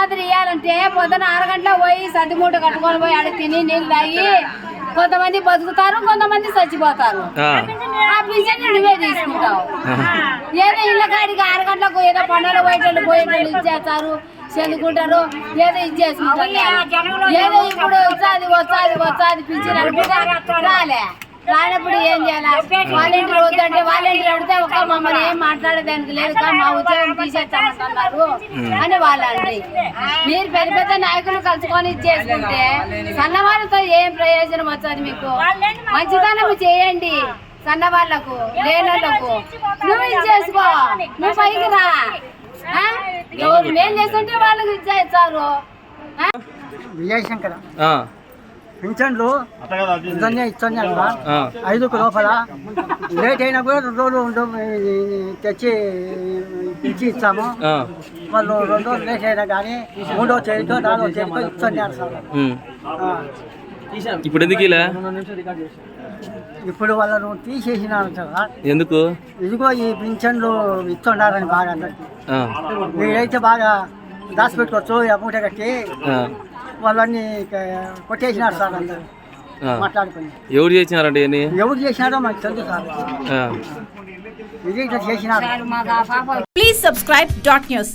మాత్రం ఇవ్వాలంటే పొద్దున ఆరు గంటల పోయి సర్దిమూట కట్టుకొని పోయి ఆడ తిని నీళ్ళు తాగి కొంతమంది బతుకుతారు కొంతమంది చచ్చిపోతారు. ఆ. ఆ పింఛన్ నువ్వే తీసుకుంటావు. ఏదో ఇళ్ళ కాడికి ఆరు గంటలకు ఏదో పండుగలు పోయేటోళ్ళు పోయేటోళ్ళు ఇచ్చేస్తారు చదువుకుంటారు ఏదో ఇచ్చేసుకుంటారు ఏదో ఇప్పుడు వచ్చాది వచ్చాది వచ్చాది పింఛన్ అనుకుంటా రాలే. రానప్పుడు ఏం చేయాలి? వాలంటీర్ వద్దంటే వాలంటీర్ అడిగితే ఒక మమ్మల్ని ఏం మాట్లాడేదానికి లేదు కా, మా ఉద్యోగం తీసేస్తామంటున్నారు అని వాళ్ళు అండి మీరు పెద్ద పెద్ద నాయకులు కలుసుకొని చేసుకుంటే సన్నవాళ్ళతో ఏం ప్రయోజనం వచ్చేది మీకు? మంచితనం చేయండి సన్న వాళ్ళకు లేనోళ్ళకు. నువ్వు ఇది చేసుకో నువ్వు పైకి రా? ఎవరు మేలు చేస్తుంటే వాళ్ళకి ఇచ్చేస్తారు? విజయశంకర. ఆ. పింఛన్లు ఇద్దరినే ఇస్తున్నాను. ఐదుకు లోపల లేట్ అయినా కూడా రెండు రోజులు తెచ్చి ఇచ్చి ఇస్తాము. వాళ్ళు రెండు రోజులు లేట్ అయినా కానీ మూడో తేదీతో నాలుగో తేదీతో ఇస్తున్నారు సార్. ఇప్పుడు ఎందుకు ఇలా ఇప్పుడు వాళ్ళను తీసేసినారు సార్ ఎందుకు ఇదిగో ఈ పింఛన్లు ఇస్తున్నారని బాగా అందరికి. వీడైతే బాగా దాచిపెట్టుకోవచ్చు అమౌంట్ కట్టి. వాళ్ళని కొట్టేసినారు సార్ అందరు. మాట్లాడుకుని ఎవరు చేసినారండి ఇవన్నీ ఎవరు చేసినారో మాకు తెలుసు సార్. ఇది ఇట్లా చేసినారు Please subscribe dot news.